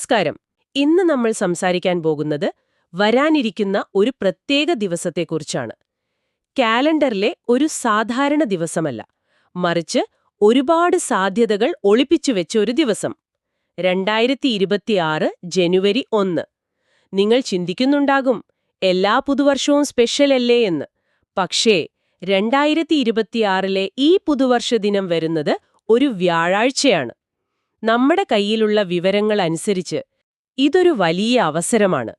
നമസ്കാരം. ഇന്ന് നമ്മൾ സംസാരിക്കാൻ പോകുന്നത് വരാനിരിക്കുന്ന ഒരു പ്രത്യേക ദിവസത്തെക്കുറിച്ചാണ്. കാലണ്ടറിലെ ഒരു സാധാരണ ദിവസമല്ല. മറിച്ച് ഒരുപാട് സാധ്യതകൾ ഒളിപ്പിച്ചു വെച്ച ഒരു ദിവസം. രണ്ടായിരത്തി ഇരുപത്തിയാറ് ജനുവരി ഒന്ന്. നിങ്ങൾ ചിന്തിക്കുന്നുണ്ടാകും എല്ലാ പുതുവർഷവും സ്പെഷ്യൽ അല്ലേ എന്ന്. പക്ഷേ രണ്ടായിരത്തി ഇരുപത്തിയാറിലെ ഈ പുതുവർഷ ദിനം വരുന്നത് ഒരു വ്യാഴാഴ്ചയാണ്. നമ്മുടെ കയ്യിലുള്ള വിവരങ്ങൾ അനുസരിച്ച് ഇതൊരു വലിയ അവസരമാണ്.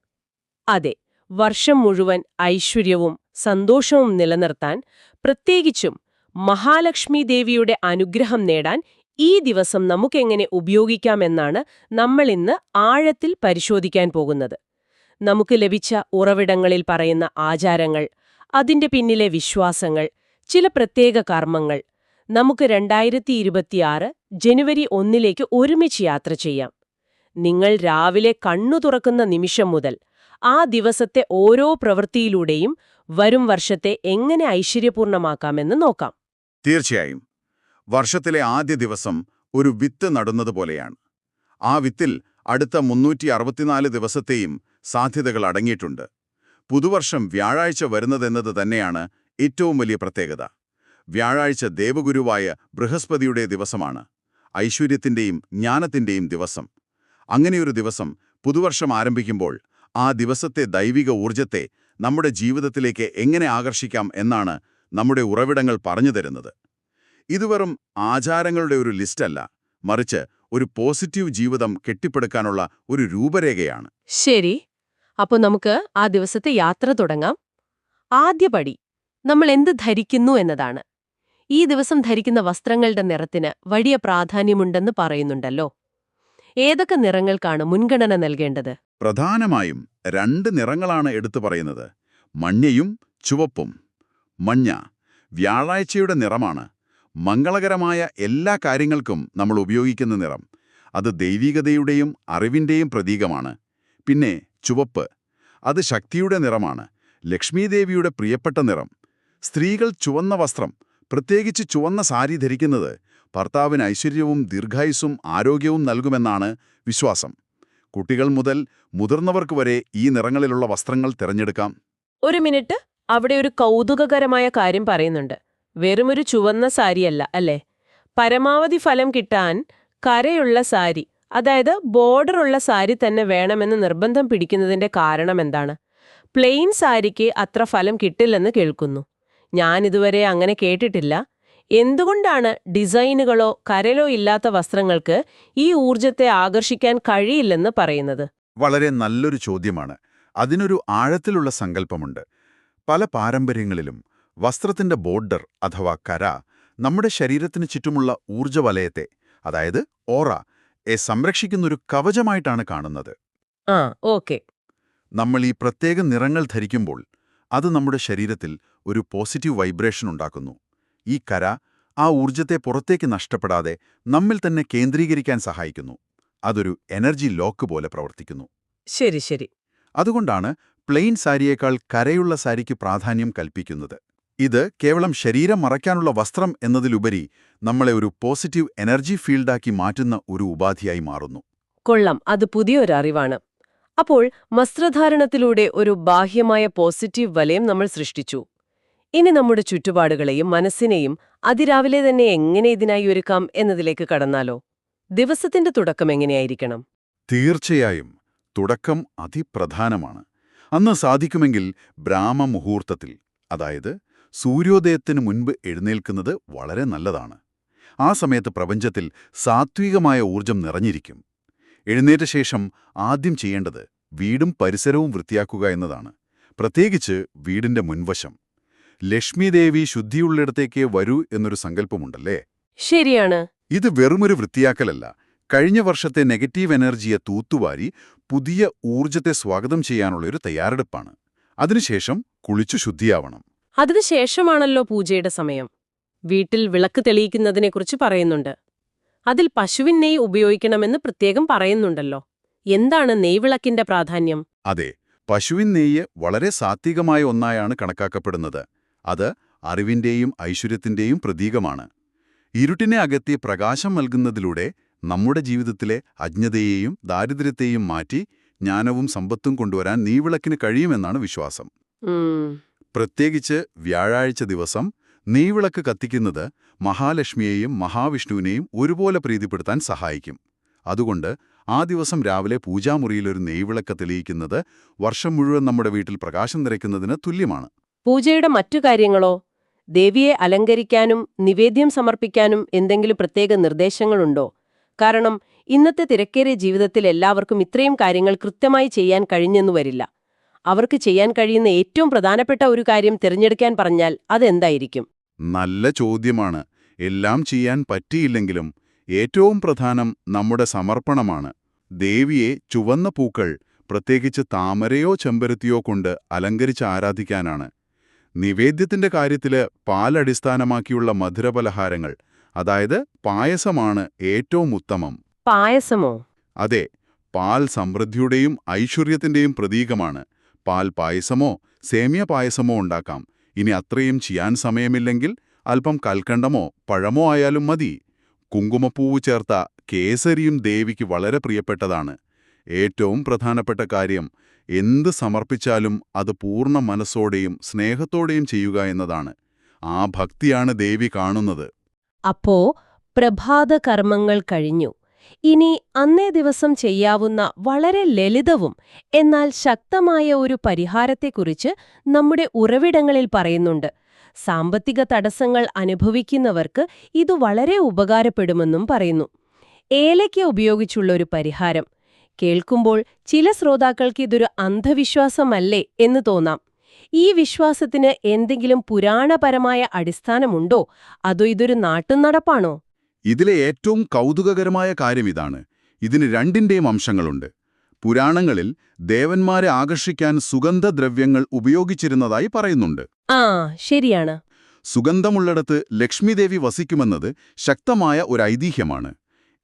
അതെ വർഷം മുഴുവൻ ഐശ്വര്യവും സന്തോഷവും നിലനിർത്താൻ പ്രത്യേകിച്ചും മഹാലക്ഷ്മി ദേവിയുടെ അനുഗ്രഹം നേടാൻ ഈ ദിവസം നമുക്കെങ്ങനെ ഉപയോഗിക്കാമെന്നാണ് നമ്മൾ ഇന്ന് ആഴത്തിൽ പരിശോധിക്കാൻ പോകുന്നത്. നമുക്ക് ലഭിച്ച ഉറവിടങ്ങളിൽ പറയുന്ന ആചാരങ്ങൾ അതിന്റെ പിന്നിലെ വിശ്വാസങ്ങൾ ചില പ്രത്യേക കർമ്മങ്ങൾ നമുക്ക് രണ്ടായിരത്തി ഇരുപത്തിയാറ് ജനുവരി ഒന്നിലേക്ക് ഒരുമിച്ച് യാത്ര ചെയ്യാം. നിങ്ങൾ രാവിലെ കണ്ണു തുറക്കുന്ന നിമിഷം മുതൽ ആ ദിവസത്തെ ഓരോ പ്രവൃത്തിയിലൂടെയും വരും വർഷത്തെ എങ്ങനെ ഐശ്വര്യപൂർണമാക്കാമെന്ന് നോക്കാം. തീർച്ചയായും. വർഷത്തിലെ ആദ്യ ദിവസം ഒരു വിത്ത് നടുന്നതുപോലെയാണ് ആ വിത്തിൽ അടുത്ത മുന്നൂറ്റി അറുപത്തിനാല് ദിവസത്തെയും സാധ്യതകൾ അടങ്ങിയിട്ടുണ്ട്. പുതുവർഷം വ്യാഴാഴ്ച വരുന്നതെന്നത് തന്നെയാണ് ഏറ്റവും വലിയ പ്രത്യേകത. വ്യാഴാഴ്ച ദേവഗുരുവായ ബൃഹസ്പതിയുടെ ദിവസമാണ്. ഐശ്വര്യത്തിന്റെയും ജ്ഞാനത്തിന്റെയും ദിവസം. അങ്ങനെയൊരു ദിവസം പുതുവർഷം ആരംഭിക്കുമ്പോൾ ആ ദിവസത്തെ ദൈവിക ഊർജത്തെ നമ്മുടെ ജീവിതത്തിലേക്ക് എങ്ങനെ ആകർഷിക്കാം എന്നാണ് നമ്മുടെ ഉറവിടങ്ങൾ പറഞ്ഞു തരുന്നത്. ഇത് വെറും ആചാരങ്ങളുടെ ഒരു ലിസ്റ്റല്ല മറിച്ച് ഒരു പോസിറ്റീവ് ജീവിതം കെട്ടിപ്പടുക്കാനുള്ള ഒരു രൂപരേഖയാണ്. ശരി അപ്പോൾ നമുക്ക് ആ ദിവസത്തെ യാത്ര തുടങ്ങാം. ആദ്യപടി നമ്മൾ എന്ത് ധരിക്കുന്നു എന്നതാണ്. ഈ ദിവസം ധരിക്കുന്ന വസ്ത്രങ്ങളുടെ നിറത്തിന് വലിയ പ്രാധാന്യമുണ്ടെന്ന് പറയുന്നുണ്ടല്ലോ. ഏതൊക്കെ നിറങ്ങൾക്കാണ് മുൻഗണന നൽകേണ്ടത്? പ്രധാനമായും രണ്ട് നിറങ്ങളാണ് എടുത്തു പറയുന്നത്. മഞ്ഞയും ചുവപ്പും. മഞ്ഞ വ്യാഴാഴ്ചയുടെ നിറമാണ്. മംഗളകരമായ എല്ലാ കാര്യങ്ങൾക്കും നമ്മൾ ഉപയോഗിക്കുന്ന നിറം. അത് ദൈവികതയുടെയും അറിവിന്റെയും പ്രതീകമാണ്. പിന്നെ ചുവപ്പ്. അത് ശക്തിയുടെ നിറമാണ്. ലക്ഷ്മീദേവിയുടെ പ്രിയപ്പെട്ട നിറം. സ്ത്രീകൾ ചുവന്ന വസ്ത്രം. പ്രത്യേകിച്ച് ചുവന്ന സാരി ധരിക്കുന്നത് ഭർത്താവിന് ഐശ്വര്യവും ദീർഘായുസ്സും ആരോഗ്യവും നൽകുമെന്നാണ് വിശ്വാസം. കുട്ടികൾ മുതൽ മുതിർന്നവർക്ക് വരെ ഈ നിറങ്ങളിലുള്ള വസ്ത്രങ്ങൾ തിരഞ്ഞെടുക്കാം. ഒരു മിനിറ്റ്. അവിടെ ഒരു കൗതുകകരമായ കാര്യം പറയുന്നുണ്ട്. വെറുമൊരു ചുവന്ന സാരിയല്ല അല്ലേ? പരമാവധി ഫലം കിട്ടാൻ കരയുള്ള സാരി അതായത് ബോർഡറുള്ള സാരി തന്നെ വേണമെന്ന് നിർബന്ധം പിടിക്കുന്നതിന്റെ കാരണം എന്താണ്? പ്ലെയിൻ സാരിക്ക് അത്ര ഫലം കിട്ടില്ലെന്ന് കേൾക്കുന്നു. ഞാനിതുവരെ അങ്ങനെ കേട്ടിട്ടില്ല. എന്തുകൊണ്ടാണ് ഡിസൈനുകളോ കരലോ ഇല്ലാത്ത വസ്ത്രങ്ങൾക്ക് ഈ ഊർജത്തെ ആകർഷിക്കാൻ കഴിയില്ലെന്ന് പറയുന്നത്? വളരെ നല്ലൊരു ചോദ്യമാണ്. അതിനൊരു ആഴത്തിലുള്ള സങ്കല്പമുണ്ട്. പല പാരമ്പര്യങ്ങളിലും വസ്ത്രത്തിന്റെ ബോർഡർ അഥവാ കര നമ്മുടെ ശരീരത്തിന് ചുറ്റുമുള്ള ഊർജവലയത്തെ അതായത് ഓറ എ സംരക്ഷിക്കുന്നൊരു കവചമായിട്ടാണ് കാണുന്നത്. ആ ഓക്കെ. നമ്മൾ ഈ പ്രത്യേക നിറങ്ങൾ ധരിക്കുമ്പോൾ അത് നമ്മുടെ ശരീരത്തിൽ ഒരു പോസിറ്റീവ് വൈബ്രേഷൻ ഉണ്ടാക്കുന്നു. ഈ കര ആ ഊർജത്തെ പുറത്തേക്ക് നഷ്ടപ്പെടാതെ നമ്മിൽ തന്നെ കേന്ദ്രീകരിക്കാൻ സഹായിക്കുന്നു. അതൊരു എനർജി ലോക്ക് പോലെ പ്രവർത്തിക്കുന്നു. ശരി ശരി. അതുകൊണ്ടാണ് പ്ലെയിൻ സാരിയേക്കാൾ കരയുള്ള സാരിക്ക് പ്രാധാന്യം കൽപ്പിക്കുന്നത്. ഇത് കേവലം ശരീരം മറയ്ക്കാനുള്ള വസ്ത്രം എന്നതിലുപരി നമ്മളെ ഒരു പോസിറ്റീവ് എനർജി ഫീൽഡാക്കി മാറ്റുന്ന ഒരു ഉപാധിയായി മാറുന്നു. കൊള്ളം. അത് പുതിയൊരു അറിവാണ്. അപ്പോൾ വസ്ത്രധാരണത്തിലൂടെ ഒരു ബാഹ്യമായ പോസിറ്റീവ് വലയം നമ്മൾ സൃഷ്ടിച്ചു. ഇനി നമ്മുടെ ചുറ്റുപാടുകളെയും മനസ്സിനെയും അതിരാവിലെ തന്നെ എങ്ങനെ ഇതിനായി ഒരുക്കാം എന്നതിലേക്ക് കടന്നാലോ? ദിവസത്തിന്റെ തുടക്കം എങ്ങനെയായിരിക്കണം? തീർച്ചയായും. തുടക്കം അതിപ്രധാനമാണ്. അന്ന് സാധിക്കുമെങ്കിൽ ബ്രാഹ്മ മുഹൂർത്തത്തിൽ അതായത് സൂര്യോദയത്തിന് മുൻപ് എഴുന്നേൽക്കുന്നത് വളരെ നല്ലതാണ്. ആ സമയത്ത് പ്രപഞ്ചത്തിൽ സാത്വികമായ ഊർജം നിറഞ്ഞിരിക്കും. എഴുന്നേറ്റ ശേഷം ആദ്യം ചെയ്യേണ്ടത് വീടും പരിസരവും വൃത്തിയാക്കുക എന്നതാണ്. പ്രത്യേകിച്ച് വീടിന്റെ മുൻവശം. ലക്ഷ്മിദേവി ശുദ്ധിയുള്ളിടത്തേക്ക് വരൂ എന്നൊരു സങ്കല്പമുണ്ടല്ലേ? ശരിയാണ്. ഇത് വെറുമൊരു വൃത്തിയാക്കലല്ല. കഴിഞ്ഞ വർഷത്തെ നെഗറ്റീവ് എനർജിയെ തൂത്തുവാരി പുതിയ ഊർജത്തെ സ്വാഗതം ചെയ്യാനുള്ള ഒരു തയ്യാറെടുപ്പാണ്. അതിനുശേഷം കുളിച്ചു ശുദ്ധിയാവണം. അതിനുശേഷമാണല്ലോ പൂജയുടെ സമയം. വീട്ടിൽ വിളക്ക് തെളിയിക്കുന്നതിനെക്കുറിച്ച് പറയുന്നുണ്ട്. അതിൽ പശുവിൻ നെയ് ഉപയോഗിക്കണമെന്ന് പ്രത്യേകം പറയുന്നുണ്ടല്ലോ. എന്താണ് നെയ്വിളക്കിന്റെ പ്രാധാന്യം? അതെ പശുവിൻ നെയ്യ് വളരെ സാത്വികമായ ഒന്നായാണ് കണക്കാക്കപ്പെടുന്നത്. അത് അറിവിന്റെയും ഐശ്വര്യത്തിന്റെയും പ്രതീകമാണ്. ഇരുട്ടിനെ അകത്തി പ്രകാശം നൽകുന്നതിലൂടെ നമ്മുടെ ജീവിതത്തിലെ അജ്ഞതയെയും ദാരിദ്ര്യത്തെയും മാറ്റി ജ്ഞാനവും സമ്പത്തും കൊണ്ടുവരാൻ നീവിളക്കിന് കഴിയുമെന്നാണ് വിശ്വാസം. പ്രത്യേകിച്ച് വ്യാഴാഴ്ച ദിവസം നെയ്വിളക്ക് കത്തിക്കുന്നത് മഹാലക്ഷ്മിയെയും മഹാവിഷ്ണുവിനെയും ഒരുപോലെ പ്രീതിപ്പെടുത്താൻ സഹായിക്കും. അതുകൊണ്ട് ആ ദിവസം രാവിലെ പൂജാമുറിയിലൊരു നെയ്വിളക്ക് തെളിയിക്കുന്നത് വർഷം മുഴുവൻ നമ്മുടെ വീട്ടിൽ പ്രകാശം നിറയ്ക്കുന്നതിന് തുല്യമാണ്. പൂജയുടെ മറ്റു കാര്യങ്ങളോ? ദേവിയെ അലങ്കരിക്കാനും നിവേദ്യം സമർപ്പിക്കാനും എന്തെങ്കിലും പ്രത്യേക നിർദ്ദേശങ്ങളുണ്ടോ? കാരണം ഇന്നത്തെ തിരക്കേറിയ ജീവിതത്തിൽ എല്ലാവർക്കും ഇത്രയും കാര്യങ്ങൾ കൃത്യമായി ചെയ്യാൻ കഴിഞ്ഞെന്നു വരില്ല. അവർക്ക് ചെയ്യാൻ കഴിയുന്ന ഏറ്റവും പ്രധാനപ്പെട്ട ഒരു കാര്യം തിരഞ്ഞെടുക്കാൻ പറഞ്ഞാൽ അതെന്തായിരിക്കും? നല്ല ചോദ്യമാണ്. എല്ലാം ചെയ്യാൻ പറ്റിയില്ലെങ്കിലും ഏറ്റവും പ്രധാനം നമ്മുടെ സമർപ്പണമാണ്. ദേവിയെ ചുവന്ന പൂക്കൾ പ്രത്യേകിച്ച് താമരയോ ചെമ്പരത്തിയോ കൊണ്ട് അലങ്കരിച്ച് ആരാധിക്കാനാണ്. നിവേദ്യത്തിന്റെ കാര്യത്തിൽ പാലടിസ്ഥാനമാക്കിയുള്ള മധുരപലഹാരങ്ങൾ അതായത് പായസമാണ് ഏറ്റവും ഉത്തമം. പായസമോ? അതെ പാൽ സമൃദ്ധിയുടെയും ഐശ്വര്യത്തിന്റെയും പ്രതീകമാണ്. പാൽ പായസമോ സേമിയ പായസമോ ഉണ്ടാക്കാം. ഇനി അത്രയും ചെയ്യാൻ സമയമില്ലെങ്കിൽ അല്പം കൽക്കണ്ടമോ പഴമോ ആയാലും മതി. കുങ്കുമപ്പൂവ് ചേർത്ത കേസരിയും ദേവിക്ക് വളരെ പ്രിയപ്പെട്ടതാണ്. ഏറ്റവും പ്രധാനപ്പെട്ട കാര്യം എന്ത് സമർപ്പിച്ചാലും അത് പൂർണ മനസ്സോടെയും സ്നേഹത്തോടെയും ചെയ്യുക എന്നതാണ്. ആ ഭക്തിയാണ് ദേവി കാണുന്നത്. അപ്പോ പ്രഭാത കർമ്മങ്ങൾ കഴിഞ്ഞു. ഇനി അന്നേ ദിവസം ചെയ്യാവുന്ന വളരെ ലളിതവും എന്നാൽ ശക്തമായ ഒരു പരിഹാരത്തെക്കുറിച്ച് നമ്മുടെ ഉറവിടങ്ങളിൽ പറയുന്നുണ്ട്. സാമ്പത്തിക തടസ്സങ്ങൾ അനുഭവിക്കുന്നവർക്ക് ഇത് വളരെ ഉപകാരപ്പെടുമെന്നും പറയുന്നു. ഏലയ്ക്ക് ഉപയോഗിച്ചുള്ള ഒരു പരിഹാരം. കേൾക്കുമ്പോൾ ചില ശ്രോതാക്കൾക്ക് ഇതൊരു അന്ധവിശ്വാസമല്ലേ എന്ന് തോന്നാം. ഈ വിശ്വാസത്തിന് എന്തെങ്കിലും പുരാണപരമായ അടിസ്ഥാനമുണ്ടോ? അതോ ഇതൊരു നാട്ടുനടപ്പാണോ ഇതിലെ ഏറ്റവും കൗതുകകരമായ കാര്യം ഇതാണ്. ഇതിന് രണ്ടിന്റെയും അംശങ്ങളുണ്ട്. പുരാണങ്ങളിൽ ദേവന്മാരെ ആകർഷിക്കാൻ സുഗന്ധദ്രവ്യങ്ങൾ ഉപയോഗിച്ചിരുന്നതായി പറയുന്നുണ്ട്. ആ ശരിയാണ്. സുഗന്ധമുള്ളിടത്ത് ലക്ഷ്മിദേവി വസിക്കുമെന്നത് ശക്തമായ ഒരു ഐതിഹ്യമാണ്.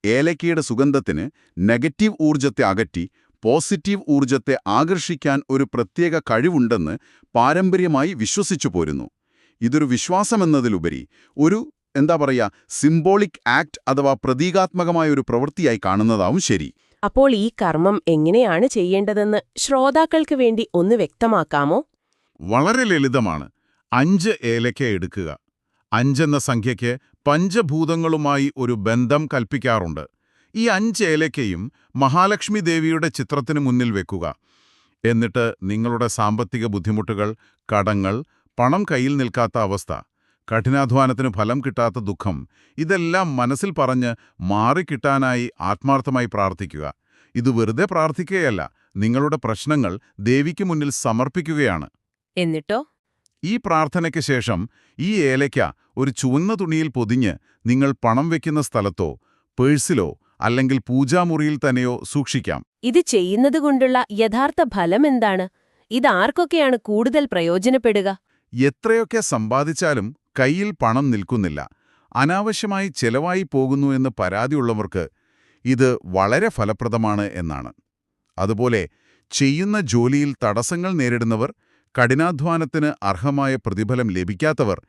ഏലക്കയുടെ സുഗന്ധത്തിന് നെഗറ്റീവ് ഊർജത്തെ അകറ്റി പോസിറ്റീവ് ഊർജത്തെ ആകർഷിക്കാൻ ഒരു പ്രത്യേക കഴിവുണ്ടെന്ന് പാരമ്പര്യമായി വിശ്വസിച്ചു പോരുന്നു. ഇതൊരു വിശ്വാസമെന്നതിലുപരി ഒരു എന്താ പറയുക സിംബോളിക് ആക്ട് അഥവാ പ്രതീകാത്മകമായ ഒരു പ്രവൃത്തിയായി കാണുന്നതാവും ശരി. അപ്പോൾ ഈ കർമ്മം എങ്ങനെയാണ് ചെയ്യേണ്ടതെന്ന് ശ്രോതാക്കൾക്ക് വേണ്ടി ഒന്ന് വ്യക്തമാക്കാമോ? വളരെ ലളിതമാണ്. അഞ്ച് ഏലക്ക എടുക്കുക. അഞ്ചെന്ന സംഖ്യയ്ക്ക് പഞ്ചഭൂതങ്ങളുമായി ഒരു ബന്ധം കൽപ്പിക്കാറുണ്ട്. ഈ അഞ്ച് ഏലക്കയും മഹാലക്ഷ്മി ദേവിയുടെ ചിത്രത്തിന് മുന്നിൽ വെക്കുക. എന്നിട്ട് നിങ്ങളുടെ സാമ്പത്തിക ബുദ്ധിമുട്ടുകൾ കടങ്ങൾ പണം കയ്യിൽ നിൽക്കാത്ത അവസ്ഥ കഠിനാധ്വാനത്തിന് ഫലം കിട്ടാത്ത ദുഃഖം ഇതെല്ലാം മനസ്സിൽ പറഞ്ഞ് മാറിക്കിട്ടാനായി ആത്മാർത്ഥമായി പ്രാർത്ഥിക്കുക. ഇത് വെറുതെ പ്രാർത്ഥിക്കുകയല്ല നിങ്ങളുടെ പ്രശ്നങ്ങൾ ദേവിക്ക് മുന്നിൽ സമർപ്പിക്കുകയാണ്. എന്നിട്ടോ? ഈ പ്രാർത്ഥനയ്ക്ക് ശേഷം ഈ ഏലയ്ക്ക ഒരു ചുവന്ന തുണിയിൽ പൊതിഞ്ഞ് നിങ്ങൾ പണം വെക്കുന്ന സ്ഥലത്തോ പേഴ്സിലോ അല്ലെങ്കിൽ പൂജാമുറിയിൽ തന്നെയോ സൂക്ഷിക്കാം. ഇത് ചെയ്യുന്നതുകൊണ്ടുള്ള യഥാർത്ഥ ഫലം എന്താണ്? ഇതാർക്കൊക്കെയാണ് കൂടുതൽ പ്രയോജനപ്പെടുക? എത്രയൊക്കെ സമ്പാദിച്ചാലും കയ്യിൽ പണം നിൽക്കുന്നില്ല. അനാവശ്യമായി ചെലവായി പോകുന്നു എന്ന് പരാതിയുള്ളവർക്ക് ഇത് വളരെ ഫലപ്രദമാണ് എന്നാണ്. അതുപോലെ ചെയ്യുന്ന ജോലിയിൽ തടസ്സങ്ങൾ നേരിടുന്നവർ കഠിനാധ്വാനത്തിന് അർഹമായ പ്രതിഫലം ലഭിക്കാത്തവർ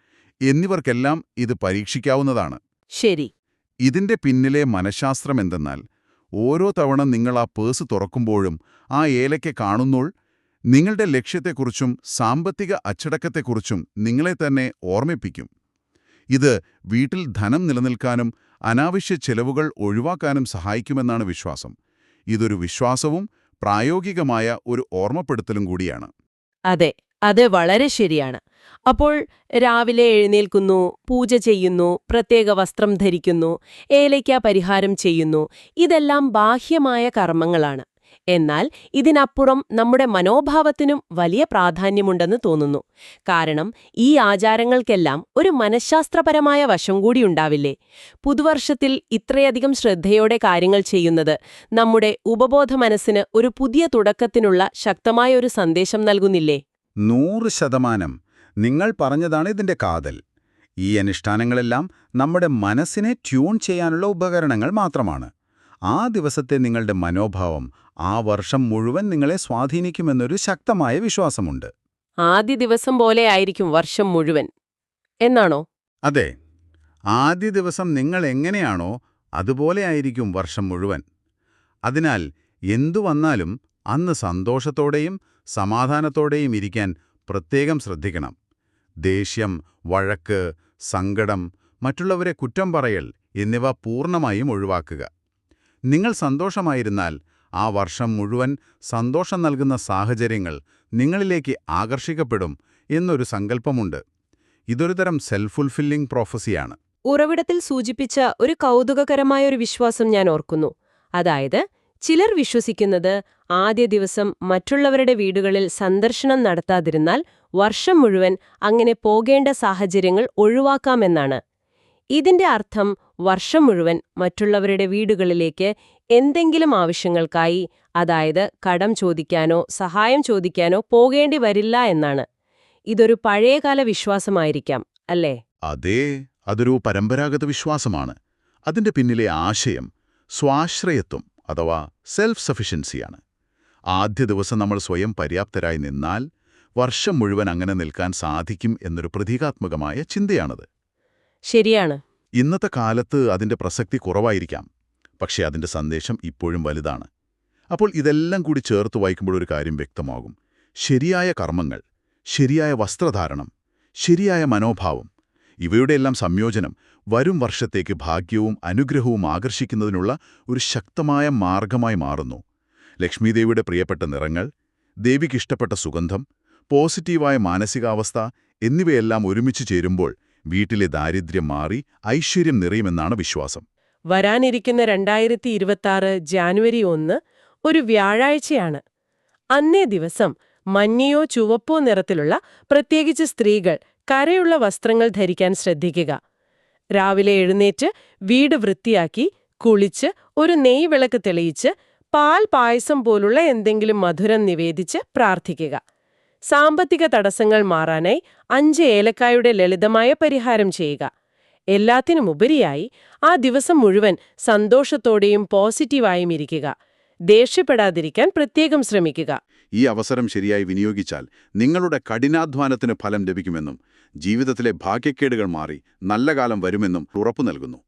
എന്നിവർക്കെല്ലാം ഇത് പരീക്ഷിക്കാവുന്നതാണ്. ശരി. ഇതിന്റെ പിന്നിലെ മനഃശാസ്ത്രം എന്തെന്നാൽ ഓരോ തവണ നിങ്ങൾ ആ പേഴ്സ് തുറക്കുമ്പോഴും ആ ഏലയ്ക്ക് കാണുന്നോൾ നിങ്ങളുടെ ലക്ഷ്യത്തെക്കുറിച്ചും സാമ്പത്തിക അച്ചടക്കത്തെക്കുറിച്ചും നിങ്ങളെ തന്നെ ഓർമ്മിപ്പിക്കും. ഇത് വീട്ടിൽ ധനം നിലനിൽക്കാനും അനാവശ്യ ചെലവുകൾ ഒഴിവാക്കാനും സഹായിക്കുമെന്നാണ് വിശ്വാസം. ഇതൊരു വിശ്വാസവും പ്രായോഗികമായ ഒരു ഓർമ്മപ്പെടുത്തലും കൂടിയാണ്. അതെ അത് വളരെ ശരിയാണ്. അപ്പോൾ രാവിലെ എഴുന്നേൽക്കുന്നു പൂജ ചെയ്യുന്നു പ്രത്യേക വസ്ത്രം ധരിക്കുന്നു ഏലയ്ക്ക പരിഹാരം ചെയ്യുന്നു ഇതെല്ലാം ബാഹ്യമായ കർമ്മങ്ങളാണ്. എന്നാൽ ഇതിനപ്പുറം നമ്മുടെ മനോഭാവത്തിനും വലിയ പ്രാധാന്യമുണ്ടെന്ന് തോന്നുന്നു. കാരണം ഈ ആചാരങ്ങൾക്കെല്ലാം ഒരു മനഃശാസ്ത്രപരമായ വശം കൂടി ഉണ്ടാവില്ലേ? പുതുവർഷത്തിൽ ഇത്രയധികം ശ്രദ്ധയോടെ കാര്യങ്ങൾ ചെയ്യുന്നത് നമ്മുടെ ഉപബോധ മനസ്സിന് ഒരു പുതിയ തുടക്കത്തിനുള്ള ശക്തമായ ഒരു സന്ദേശം നൽകുന്നില്ലേ? നൂറ് ശതമാനം. നിങ്ങൾ പറഞ്ഞതാണ് ഇതിന്റെ കാതൽ. ഈ അനുഷ്ഠാനങ്ങളെല്ലാം നമ്മുടെ മനസ്സിനെ ട്യൂൺ ചെയ്യാനുള്ള ഉപകരണങ്ങൾ മാത്രമാണ്. ആ ദിവസത്തെ നിങ്ങളുടെ മനോഭാവം ആ വർഷം മുഴുവൻ നിങ്ങളെ സ്വാധീനിക്കുമെന്നൊരു ശക്തമായ വിശ്വാസമുണ്ട്. ആദ്യ ദിവസം പോലെ ആയിരിക്കും വർഷം മുഴുവൻ. എന്നാണോ? അതെ. ആദ്യ ദിവസം നിങ്ങൾ എങ്ങനെയാണോ അതുപോലെ ആയിരിക്കും വർഷം മുഴുവൻ. അതിനാൽ എന്തു വന്നാലും അന്ന് സന്തോഷത്തോടെയും സമാധാനത്തോടെയും ഇരിക്കാൻ പ്രത്യേകം ശ്രദ്ധിക്കണം. ദേഷ്യം വഴക്ക് സങ്കടം മറ്റുള്ളവരെ കുറ്റം പറയൽ എന്നിവ പൂർണമായും ഒഴിവാക്കുക. നിങ്ങൾ സന്തോഷമായിരുന്നാൽ ആ വർഷം മുഴുവൻ സന്തോഷം നൽകുന്ന സാഹചര്യങ്ങൾ നിങ്ങളിലേക്ക് ആകർഷിക്കപ്പെടും എന്നൊരു സങ്കല്പമുണ്ട്. ഇതൊരു തരം സെൽഫ് ഫുൾഫില്ലിംഗ് പ്രോഫസിയാണ് ഉറവിടത്തിൽ സൂചിപ്പിച്ച ഒരു കൗതുകകരമായ ഒരു വിശ്വാസം ഞാൻ ഓർക്കുന്നു. അതായത് ചിലർ വിശ്വസിക്കുന്നത് ആദ്യ ദിവസം മറ്റുള്ളവരുടെ വീടുകളിൽ സന്ദർശനം നടത്താതിരുന്നാൽ വർഷം മുഴുവൻ അങ്ങനെ പോകേണ്ട സാഹചര്യങ്ങൾ ഒഴിവാക്കാമെന്നാണ്. ഇതിന്റെ അർത്ഥം വർഷം മുഴുവൻ മറ്റുള്ളവരുടെ വീടുകളിലേക്ക് എന്തെങ്കിലും ആവശ്യങ്ങൾക്കായി അതായത് കടം ചോദിക്കാനോ സഹായം ചോദിക്കാനോ പോകേണ്ടി വരില്ല എന്നാണ്. ഇതൊരു പഴയകാല വിശ്വാസമായിരിക്കാം അല്ലേ? അതേ അതൊരു പരമ്പരാഗത വിശ്വാസമാണ്. അതിന്റെ പിന്നിലെ ആശയം സ്വാശ്രയത്വം അഥവാ സെൽഫ് സഫിഷ്യൻസിയാണ് ആദ്യ ദിവസം നമ്മൾ സ്വയം പര്യാപ്തരായി നിന്നാൽ വർഷം മുഴുവൻ അങ്ങനെ നിൽക്കാൻ സാധിക്കും എന്നൊരു പ്രതീകാത്മകമായ ചിന്തയാണത്. ശരിയാണ്. ഇന്നത്തെ കാലത്ത് അതിന്റെ പ്രസക്തി കുറവായിരിക്കാം. പക്ഷേ അതിന്റെ സന്ദേശം ഇപ്പോഴും വലുതാണ്. അപ്പോൾ ഇതെല്ലാം കൂടി ചേർത്ത് വായിക്കുമ്പോൾ ഒരു കാര്യം വ്യക്തമാകും. ശരിയായ കർമ്മങ്ങൾ ശരിയായ വസ്ത്രധാരണം ശരിയായ മനോഭാവം ഇവയുടെയെല്ലാം സംയോജനം വരും വർഷത്തേക്ക് ഭാഗ്യവും അനുഗ്രഹവും ആകർഷിക്കുന്നതിനുള്ള ഒരു ശക്തമായ മാർഗമായി മാറുന്നു. ലക്ഷ്മീദേവിയുടെ പ്രിയപ്പെട്ട നിറങ്ങൾ ദേവിക്കിഷ്ടപ്പെട്ട സുഗന്ധം പോസിറ്റീവായ മാനസികാവസ്ഥ എന്നിവയെല്ലാം ഒരുമിച്ച് ചേരുമ്പോൾ വീട്ടിലെ ദാരിദ്ര്യം മാറി ഐശ്വര്യം നിറയുമെന്നാണ് വിശ്വാസം. വരാനിരിക്കുന്ന രണ്ടായിരത്തി ഇരുപത്തിയാറ് ജാനുവരി ഒന്ന് ഒരു വ്യാഴാഴ്ചയാണ്. അന്നേ ദിവസം മഞ്ഞയോ ചുവപ്പോ നിറത്തിലുള്ള പ്രത്യേകിച്ച് സ്ത്രീകൾ കരയുള്ള വസ്ത്രങ്ങൾ ധരിക്കാൻ ശ്രദ്ധിക്കുക. രാവിലെ എഴുന്നേറ്റ് വീട് വൃത്തിയാക്കി കുളിച്ച് ഒരു നെയ്വിളക്ക് തെളിയിച്ച് പാൽ പായസം പോലുള്ള എന്തെങ്കിലും മധുരം നിവേദിച്ച് പ്രാർത്ഥിക്കുക. സാമ്പത്തിക തടസ്സങ്ങൾ മാറാനായി അഞ്ച് ഏലക്കായുടെ ലളിതമായ പരിഹാരം ചെയ്യുക. എല്ലാത്തിനുമുപരിയായി ആ ദിവസം മുഴുവൻ സന്തോഷത്തോടെയും പോസിറ്റീവായും ഇരിക്കുക. ദേഷ്യപ്പെടാതിരിക്കാൻ പ്രത്യേകം ശ്രമിക്കുക. ഈ അവസരം ശരിയായി വിനിയോഗിച്ചാൽ നിങ്ങളുടെ കഠിനാധ്വാനത്തിന് ഫലം ലഭിക്കുമെന്നും ജീവിതത്തിലെ ഭാഗ്യക്കേടുകൾ മാറി നല്ല കാലം വരുമെന്നും ഉറപ്പു നൽകുന്നു.